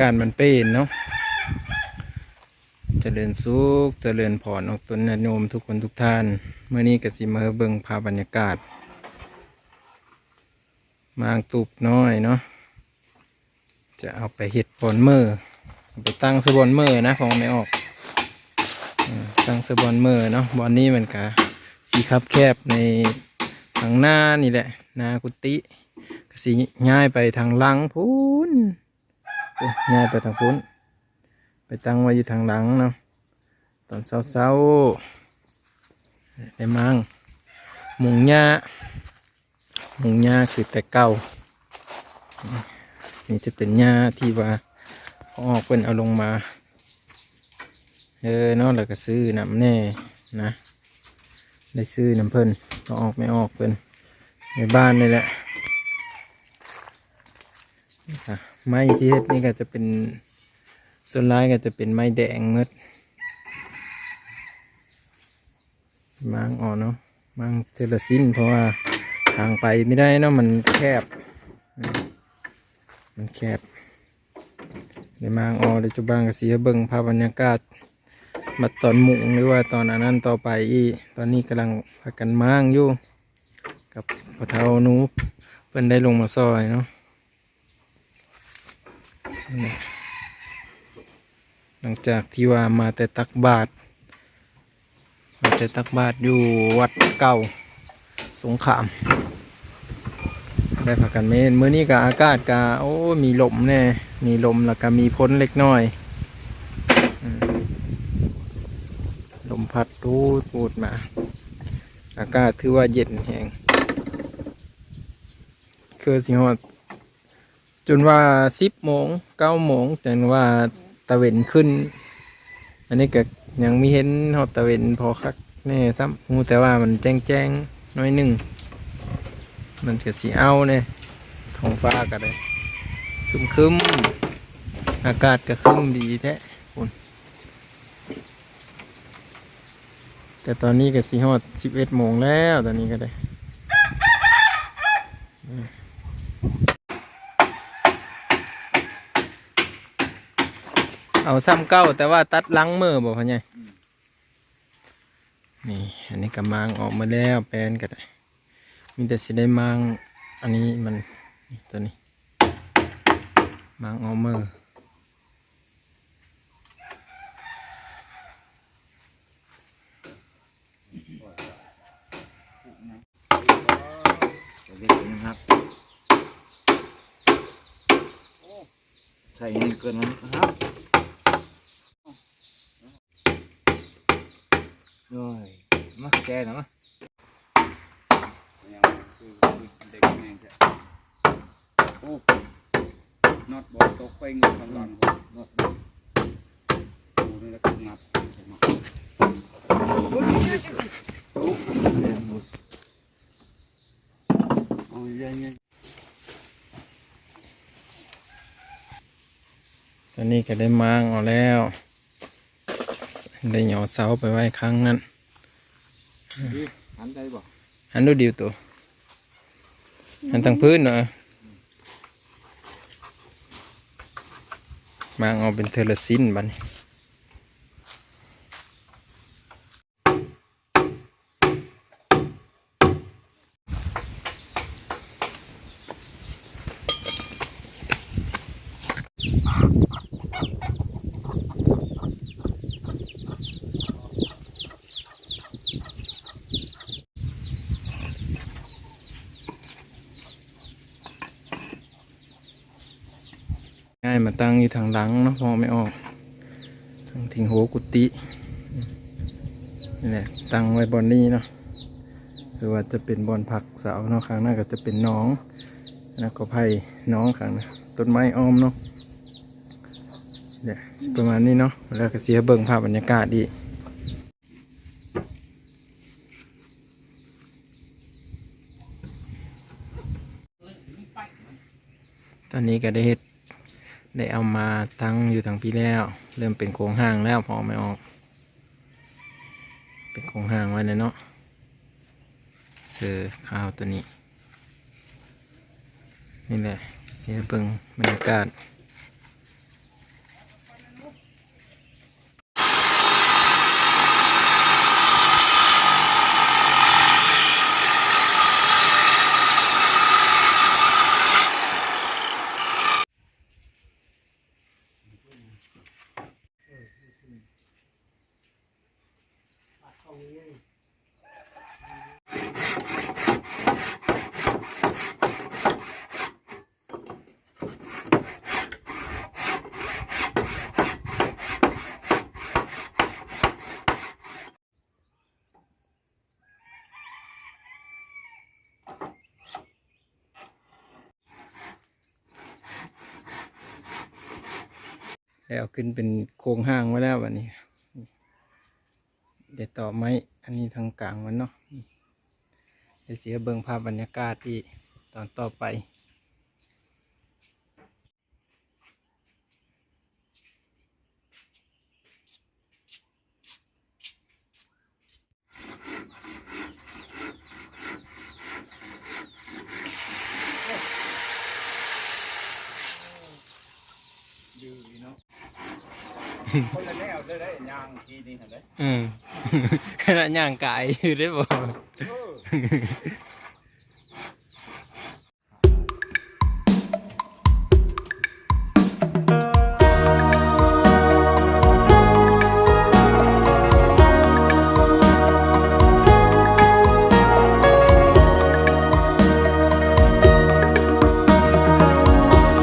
กาศมันเป็นเนาะจเจริญสุขเจริญพรออกตนญาติโยมทุกคนทุกท่านเมื่อนี้กสิมาเบิ่งภาบรรยากาศ มางตูบน้อยเนาะจะเอาไปเห็ดบอนเมอร์เอไปตั้งสบอนเมอร์นะของไม่ออกตั้งสบอนเมอร์เนาะบอนนี้มันกะสีคับแคบในทางหน้านี่แหละหนากุฏิก็สีง่ายไปทางลังพูนโอ้ย ง่ายไปทางพูนไปตั้งไว้อยู่ทางหลังเนาะตอนเช้าๆได้มั่งมุงหญ้ามุงหญ้าคือแต่เก่า นี่จะเป็นหญ้าที่ว่าออกเป็นเอาลงมาเออเนอกแล้วก็ซื้อน้ำแน่นะ ได้ซื้อน้ำเพิ่นก็ออกไม่ออกเพิ่นในบ้านนี่แหละนี่ค่ะไม้ที่เฮ็ดนี่ก็จะเป็นส่วนร้ายก็จะเป็นไม้แดงเงดมางอ่อนเนาะมางเทลซินเพราะว่าทางไปไม่ได้เนาะมันแคบ มันแคบในมางออเลยจุบางกเสียเบิ่งภาพบรรยากาศมาตอนหมุงหรือว่าตอนอันนั้นต่อไปอีตอนนี้กำลังพากันมางอยู่ กับพอเท้าหนูเพิ่นได้ลงมาซอยเนาะ หลังจากที่ว่ามาแต่ตักบาทมาแต่ตักบาทอยู่วัดเก่าสงขาม ได้ผักกันเมนมื้อนี้ก็อากาศก็โอ้มีลมแน่มีลมแล้วก็มีพ้นเล็กน้อยลมพัดรูดปูดมา อากาศถือว่าเย็นแหงคือสิฮอด จนว่าสิบโมงเก้าโมงจังว่าตะเวนขึ้น อันนี้ก็ยังมีเห็นฮอดตะเวนพอคักแน่ซ้ำงูแต่ว่ามันแจ้งแจ้งน้อยหนึ่ง มันจะสีเอาเนี่ยท้องฟ้าก็ได้คึมคึมๆอากาศก็คึมดีแท้คุณแต่ตอนนี้ก็สีฮอดสิบเอ็ดโมงแล้วตอนนี้ก็ได้ เอาซ้ำเก้าแต่ว่าตัดหลังมือบอกเขาไงนี่อันนี้กำมางออกมาแล้วแปลนก็ได้มีแต่สิได้มางอันนี้มันตัวนี้มางออมเมอเล็กนะครับใส่นี่เกินนะครับด้วย มาแกหน่อยมายังคือเด็กแม่งจะโอ้น็อตบอลตกไปเงินทางหลังน็อตดูนี่แล้วก็งับเอาเงี้ยเงี้ยตอนนี้ก็ได้มางออกแล้ว ได้เหยาเสาไปไว้ครั้งนั้น หันได้บ่หันดูดียวตัวหันทางพื้นเนาะมาเอาเป็นเทเลซินบ้าน ง่ายมาตั้งอยู่ทางหลังเนาะพอไม่ออกทางทิงโหกุฏินี่แหละตั้งไว้บอนนี้เนาะหรือว่าจะเป็นบอนผักเสาเนาะข้างหน้าก็จะเป็นน้องแล้วก็ไผ่น้องข้างนะต้นไม้อ้อมเนาะเนี่ยประมาณนี้เนาะแล้วก็เสียเบิ่งภาพบรรยากาศดีตอนนี้ก็ได้เฮ็ด ได้เอามาตั้งอยู่ทางพี่แล้ว เริ่มเป็นโครงห้างแล้วพอไม่ออก เป็นโครงห้างไว้นะเนาะเสือข้าวตัวนี้ นี่แหละเสียเบิงบรรยากาศ แล้วขึ้นเป็นโครงห้างไว้แล้ววันนี้ เดี๋ยวต่อไม้อันนี้ทางกลางมันเนาะเดี๋ยวเสียเบิ่งภาพบรรยากาศที่ตอนต่อไป คนละแนวเลยได้ยางทีนี้เห็นไหมอืมขนาดย่างกายอยู่ได้บ่เออ